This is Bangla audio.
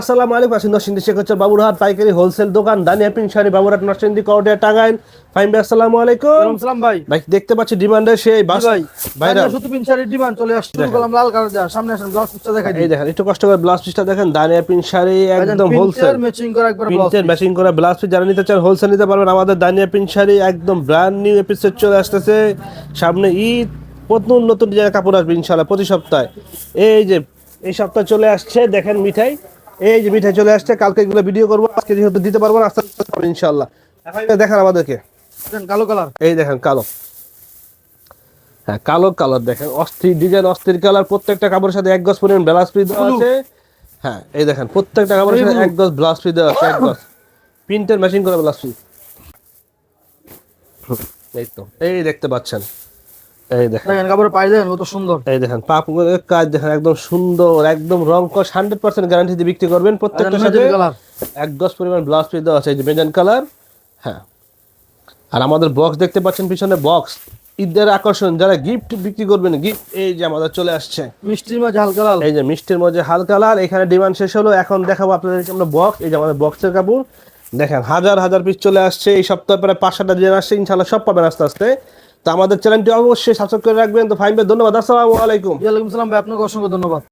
আসসালামু আলাইকুম। নরসিংদী শেখ হচ্ছে বাবুরহাট পাইকারি হোলসেল দোকান দানিয়া পিন শাড়ি বাবুরহাট নরসিংদী করডিয়া টাঙ্গাইল। ফাইন ভাই আসসালামু আলাইকুম। ভাই। ভাই দেখতে পাচ্ছি ডিমান্ডে সেই বাস ভাই সুতি পিন শাড়ির ডিমান্ড চলে আসছে। করলাম লাল কালার সামনে আসেন ব্লাউজ পিসটা দেখাই এই দেখেন একটু কষ্ট করে ব্লাউজ পিসটা দেখেন। দানিয়া পিন শাড়ি একদম হোলসেল ম্যাচিং করা একবার প্রিন্টের ম্যাচিং করা ব্লাউজ পিস যারা নিতে চান হোলসেল নিতে পারবেন। আমাদের দানিয়া পিন শাড়ি একদম ব্র্যান্ড নিউ এপিসোড চলে আসতেছে। সামনে ঈদ নতুন নতুন ডিজাইনের কাপড় আসবে ইনশাল্লাহ প্রতি সপ্তাহে। এই যে এই সপ্তাহে চলে আসছে দেখেন মিঠাই। এই যে মিঠাই চলে আসছে কালকে এগুলো ভিডিও করব আজকে যেহেতু দিতে পারব না আস্তে আস্তে ইনশাল্লাহ দেখেন আমাদেরকে। কালো কালার এই দেখেন কালো। হ্যাঁ কালো কালার দেখেন অস্থির ডিজাইন অস্থির কালার প্রত্যেকটা কাপড়ের সাথে এক গজ পরিমাণ ব্লাউজ পিস দেওয়া আছে। হ্যাঁ এই দেখেন প্রত্যেকটা কাপড়ের সাথে এক গজ ব্লাউজ পিস দেওয়া আছে এক গজ। প্রিন্টের ম্যাচিং করা ব্লাউজ পিস এই তো এই দেখতে পাচ্ছেন। এই দেখেন। দেখেন কাপড়ের পাই দেখেন কত সুন্দর। এই দেখেন পাপগুলোর কাজ দেখেন একদম সুন্দর একদম রং কস হান্ড্রেড পার্সেন্ট গ্যারান্টি দিয়ে বিক্রি করবেন সাথে। কালার এক গজ পরিমাণ ব্লাউজ পিস দেওয়া আছে এই যে মেজান কালার হ্যাঁ। আর আমাদের বক্স দেখতে পাচ্ছেন পিছনে বক্স ঈদের আকর্ষণ যারা গিফট বিক্রি করবেন গিফট এই যে আমাদের চলে আসছে। মিষ্টির মাঝে হালকা লাল। এই যে মিষ্টির মধ্যে হালকা লাল এখানে ডিমান্ড শেষ হলো এখন দেখাবো আপনাদেরকে আমরা বক্স এই যে আমাদের বক্সের কাপড়। দেখেন হাজার হাজার পিস চলে আসছে এই সপ্তাহে প্রায় পাঁচ সাতটা ডিজাইন আসছে ইনশাল্লাহ সব পাবেন আস্তে আস্তে। তো আমাদের চ্যানেলটি অবশ্যই সাবস্ক্রাইব করে রাখবেন। তো ফাইন ভাই, ধন্যবাদ। আসসালামু আলাইকুম। ওয়ালাইকুম সালাম ভাই, আপনাকে অসংখ্য ধন্যবাদ।